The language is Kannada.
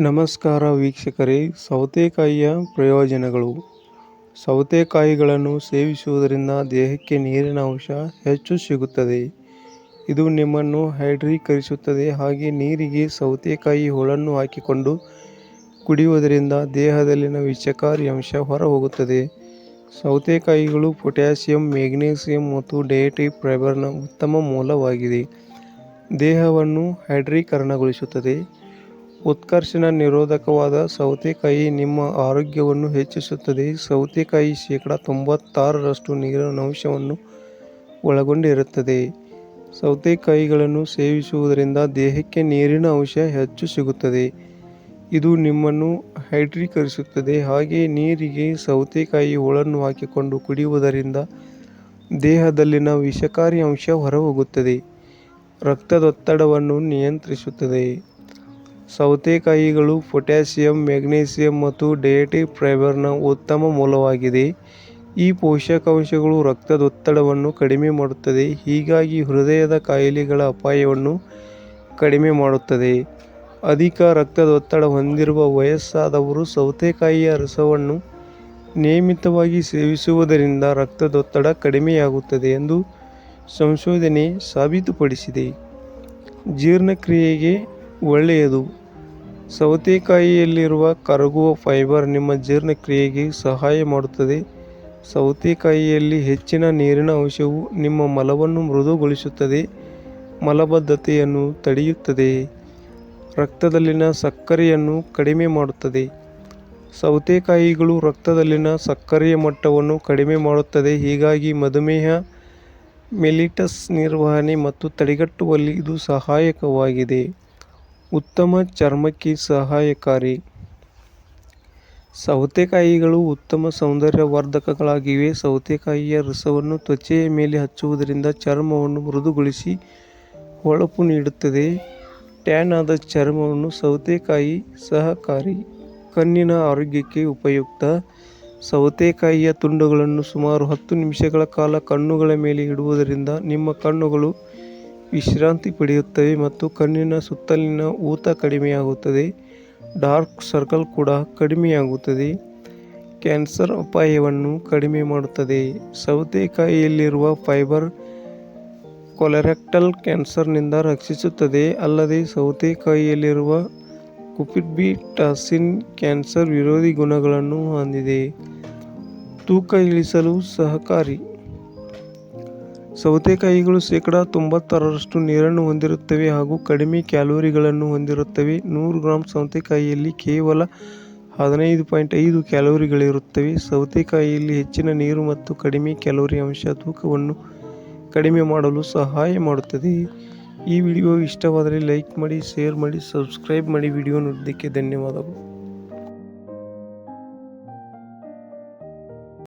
ನಮಸ್ಕಾರ ವೀಕ್ಷಕರೇ, ಸೌತೆಕಾಯಿಯ ಪ್ರಯೋಜನಗಳು. ಸೌತೆಕಾಯಿಗಳನ್ನು ಸೇವಿಸುವುದರಿಂದ ದೇಹಕ್ಕೆ ನೀರಿನ ಅಂಶ ಹೆಚ್ಚು ಸಿಗುತ್ತದೆ. ಇದು ನಿಮ್ಮನ್ನು ಹೈಡ್ರೀಕರಿಸುತ್ತದೆ. ಹಾಗೆ ನೀರಿಗೆ ಸೌತೆಕಾಯಿ ಹೋಳನ್ನು ಹಾಕಿಕೊಂಡು ಕುಡಿಯುವುದರಿಂದ ದೇಹದಲ್ಲಿನ ವಿಷಕಾರಿ ಅಂಶ ಹೊರಹೋಗುತ್ತದೆ. ಸೌತೆಕಾಯಿಗಳು ಪೊಟ್ಯಾಸಿಯಂ ಮೆಗ್ನೀಸಿಯಂ ಮತ್ತು ಡಯಟಿ ಫೈಬರ್ನ ಉತ್ತಮ ಮೂಲವಾಗಿದೆ. ದೇಹವನ್ನು ಹೈಡ್ರೀಕರಣಗೊಳಿಸುತ್ತದೆ. ಉತ್ಕರ್ಷಣ ನಿರೋಧಕವಾದ ಸೌತೆಕಾಯಿ ನಿಮ್ಮ ಆರೋಗ್ಯವನ್ನು ಹೆಚ್ಚಿಸುತ್ತದೆ. ಸೌತೆಕಾಯಿ ಶೇಕಡ ತೊಂಬತ್ತಾರರಷ್ಟು ನೀರಿನ ಅಂಶವನ್ನು ಒಳಗೊಂಡಿರುತ್ತದೆ ಸೌತೆಕಾಯಿಗಳನ್ನು ಸೇವಿಸುವುದರಿಂದ ದೇಹಕ್ಕೆ ನೀರಿನ ಅಂಶ ಹೆಚ್ಚು ಸಿಗುತ್ತದೆ. ಇದು ನಿಮ್ಮನ್ನು ಹೈಡ್ರೀಕರಿಸುತ್ತದೆ. ಹಾಗೆ ನೀರಿಗೆ ಸೌತೆಕಾಯಿ ಹೋಳನ್ನು ಹಾಕಿಕೊಂಡು ಕುಡಿಯುವುದರಿಂದ ದೇಹದಲ್ಲಿನ ವಿಷಕಾರಿ ಅಂಶ ಹೊರಹೋಗುತ್ತದೆ. ರಕ್ತದೊತ್ತಡವನ್ನು ನಿಯಂತ್ರಿಸುತ್ತದೆ. ಸೌತೆಕಾಯಿಗಳು ಪೊಟ್ಯಾಸಿಯಮ್, ಮೆಗ್ನೀಸಿಯಂ ಮತ್ತು ಡಯಟರಿ ಫೈಬರ್ನ ಉತ್ತಮ ಮೂಲವಾಗಿದೆ. ಈ ಪೋಷಕಾಂಶಗಳು ರಕ್ತದೊತ್ತಡವನ್ನು ಕಡಿಮೆ ಮಾಡುತ್ತದೆ ಹೀಗಾಗಿ ಹೃದಯದ ಕಾಯಿಲೆಗಳ ಅಪಾಯವನ್ನು ಕಡಿಮೆ ಮಾಡುತ್ತದೆ. ಅಧಿಕ ರಕ್ತದೊತ್ತಡ ಹೊಂದಿರುವ ವಯಸ್ಸಾದವರು ಸೌತೆಕಾಯಿಯ ರಸವನ್ನು ನಿಯಮಿತವಾಗಿ ಸೇವಿಸುವುದರಿಂದ ರಕ್ತದೊತ್ತಡ ಕಡಿಮೆಯಾಗುತ್ತದೆ ಎಂದು ಸಂಶೋಧನೆ ಸಾಬೀತುಪಡಿಸಿದೆ. ಜೀರ್ಣಕ್ರಿಯೆಗೆ ಒಳ್ಳೆಯದು. ಸೌತೆಕಾಯಿಯಲ್ಲಿರುವ ಕರಗುವ ಫೈಬರ್ ನಿಮ್ಮ ಜೀರ್ಣಕ್ರಿಯೆಗೆ ಸಹಾಯ ಮಾಡುತ್ತದೆ. ಸೌತೆಕಾಯಿಯಲ್ಲಿ ಹೆಚ್ಚಿನ ನೀರಿನ ಅಂಶವು ನಿಮ್ಮ ಮಲವನ್ನು ಮೃದುಗೊಳಿಸುತ್ತದೆ. ಮಲಬದ್ಧತೆಯನ್ನು ತಡೆಯುತ್ತದೆ. ರಕ್ತದಲ್ಲಿನ ಸಕ್ಕರೆಯನ್ನು ಕಡಿಮೆ ಮಾಡುತ್ತದೆ. ಸೌತೆಕಾಯಿಗಳು ರಕ್ತದಲ್ಲಿನ ಸಕ್ಕರೆಯ ಮಟ್ಟವನ್ನು ಕಡಿಮೆ ಮಾಡುತ್ತದೆ. ಹೀಗಾಗಿ ಮಧುಮೇಹ, ಮೆಲಿಟಸ್ ನಿರ್ವಹಣೆ ಮತ್ತು ತಡೆಗಟ್ಟುವಲ್ಲಿ ಇದು ಸಹಾಯಕವಾಗಿದೆ. ಉತ್ತಮ ಚರ್ಮಕ್ಕೆ ಸಹಾಯಕಾರಿ. ಸೌತೆಕಾಯಿಗಳು ಉತ್ತಮ ಸೌಂದರ್ಯವರ್ಧಕಗಳಾಗಿವೆ. ಸೌತೆಕಾಯಿಯ ರಸವನ್ನು ತ್ವಚೆಯ ಮೇಲೆ ಹಚ್ಚುವುದರಿಂದ ಚರ್ಮವನ್ನು ಮೃದುಗೊಳಿಸಿ ಹೊಳಪು ನೀಡುತ್ತದೆ. ಟ್ಯಾನ್ ಆದ ಚರ್ಮವನ್ನು ಸೌತೆಕಾಯಿ ಸಹಕಾರಿ, ಕಣ್ಣಿನ ಆರೋಗ್ಯಕ್ಕೆ ಉಪಯುಕ್ತ. ಸೌತೆಕಾಯಿಯ ತುಂಡುಗಳನ್ನು ಸುಮಾರು ಹತ್ತು ನಿಮಿಷಗಳ ಕಾಲ ಕಣ್ಣುಗಳ ಮೇಲೆ ಇಡುವುದರಿಂದ ನಿಮ್ಮ ಕಣ್ಣುಗಳು ವಿಶ್ರಾಂತಿ ಪಡೆಯುತ್ತವೆ ಮತ್ತು ಕಣ್ಣಿನ ಸುತ್ತಲಿನ ಊತ ಕಡಿಮೆಯಾಗುತ್ತದೆ. ಡಾರ್ಕ್ ಸರ್ಕಲ್ ಕೂಡ ಕಡಿಮೆಯಾಗುತ್ತದೆ. ಕ್ಯಾನ್ಸರ್ ಅಪಾಯವನ್ನು ಕಡಿಮೆ ಮಾಡುತ್ತದೆ. ಸೌತೆಕಾಯಿಯಲ್ಲಿರುವ ಫೈಬರ್ ಕೊಲೆರೆಕ್ಟಲ್ ಕ್ಯಾನ್ಸರ್ನಿಂದ ರಕ್ಷಿಸುತ್ತದೆ. ಅಲ್ಲದೆ ಸೌತೆಕಾಯಿಯಲ್ಲಿರುವ ಕುಪಿರ್ಬಿಟಾಸಿನ್ ಕ್ಯಾನ್ಸರ್ ವಿರೋಧಿ ಗುಣಗಳನ್ನು ಹೊಂದಿದೆ. ತೂಕ ಇಳಿಸಲು ಸಹಕಾರಿ. ಸೌತೆಕಾಯಿಗಳು ಶೇಕಡ ತೊಂಬತ್ತಾರರಷ್ಟು ನೀರನ್ನು ಹೊಂದಿರುತ್ತವೆ ಹಾಗೂ ಕಡಿಮೆ ಕ್ಯಾಲೋರಿಗಳನ್ನು ಹೊಂದಿರುತ್ತವೆ. ನೂರು ಗ್ರಾಂ ಸೌತೆಕಾಯಿಯಲ್ಲಿ ಕೇವಲ ಹದಿನೈದು ಪಾಯಿಂಟ್ ಐದು ಕ್ಯಾಲೋರಿಗಳಿರುತ್ತವೆ. ಸೌತೆಕಾಯಿಯಲ್ಲಿ ಹೆಚ್ಚಿನ ನೀರು ಮತ್ತು ಕಡಿಮೆ ಕ್ಯಾಲೋರಿ ಅಂಶ ತೂಕವನ್ನು ಕಡಿಮೆ ಮಾಡಲು ಸಹಾಯ ಮಾಡುತ್ತದೆ. ಈ ವಿಡಿಯೋ ಇಷ್ಟವಾದರೆ ಲೈಕ್ ಮಾಡಿ, ಶೇರ್ ಮಾಡಿ, ಸಬ್ಸ್ಕ್ರೈಬ್ ಮಾಡಿ. ವಿಡಿಯೋ ನೋಡಿದ್ದಕ್ಕೆ ಧನ್ಯವಾದಗಳು.